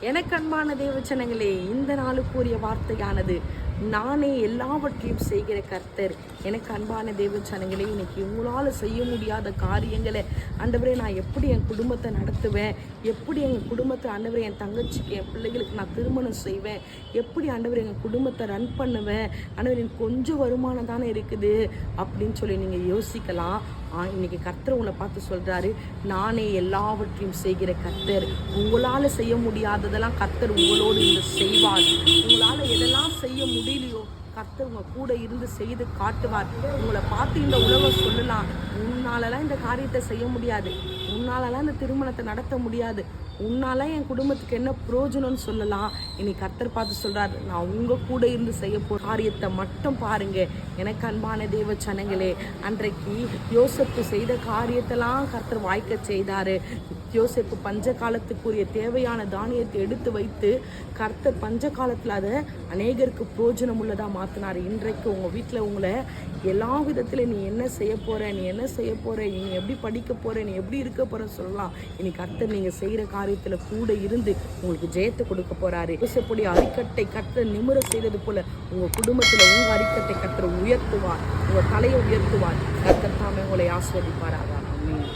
எனக்கு அன்பான தேவச்சனங்களே இந்த நாளுக்குரிய வார்த்தையானது நானே எல்லாவற்றையும் செய்கிற கர்த்தர். எனக்கு அன்பான தேவச்சனங்களே இன்னைக்கு உங்களால் செய்ய முடியாத காரியங்களை ஆண்டவரே நான் எப்படி என் குடும்பத்தை நடத்துவேன்? எப்படி எங்கள் குடும்பத்தை ஆண்டவரே என் தங்கச்சிக்கு என் பிள்ளைகளுக்கு நான் திருமணம் செய்வேன்? எப்படி ஆண்டவர் எங்கள் குடும்பத்தை ரன் பண்ணுவேன்? ஆண்டவர் எனக்கு கொஞ்சம் வருமானம் தானே இருக்குது? அப்படின்னு சொல்லி நீங்கள் யோசிக்கலாம். இன்னைக்கு கர்த்தர் உங்களை பார்த்து சொல்கிறாரு நானே எல்லாவற்றையும் செய்கிற கர்த்தர். உங்களால் செய்ய முடியாததெல்லாம் கர்த்தர் உங்களோடு இருந்து செய்வார் உங்களால எதெல்லாம் செய்ய முடியலையோ கர்த்தர் உங்க கூட இருந்து செய்து காட்டுவார். உங்களை பார்த்து இந்த உலகம் சொல்லலாம். உன்னாலலாம் இந்த காரியத்தை செய்ய முடியாது. உன்னாலலாம் இந்த திருமணத்தை நடத்த முடியாது. உன்னால என் குடும்பத்துக்கு என்ன பிரயோஜனம்னு சொல்லலாம். இன்னைக்கு கர்த்தர் பார்த்து சொல்றாரு நான் உங்க கூட இருந்து செய்ய போற காரியத்தை மட்டும் பாருங்க. எனக்கு அன்பான தேவ சனங்களே அன்றைக்கு யோசப்பு செய்த காரியத்தெல்லாம் கர்த்தர் வாய்க்க செய்தாரு. யோசப்பு பஞ்ச காலத்துக்குரிய தேவையான தானியத்தை எடுத்து வைத்து கர்த்தர் பஞ்ச காலத்துல அதை அநேகருக்கு பிரயோஜனம் உள்ளதா மாத்தினாரு. இன்றைக்கு உங்க வீட்டுல உங்களை எல்லா விதத்துல நீ என்ன செய்ய போற நீ என்ன செய்ய போற நீ எப்படி படிக்க போற நீ எப்படி இருக்க போறன்னு சொல்லலாம். இன்னைக்கு கர்த்தர் நீங்க செய்யற காரியத்துல கூட இருந்து உங்களுக்கு ஜெயத்தை கொடுக்க போறாரு. யோசப்புடைய அரிக்கட்டை கர்த்தர் நிமிர செய்தது போல உங்க குடும்பத்தில் உங்கள் அரிக்கட்டை கர்த்தர் உயர்த்துவார். உங்க தலையை உயர்த்துவார். கர்த்தர் தாமே உங்களை ஆஸ்வதிப்பாராக ஆமென்.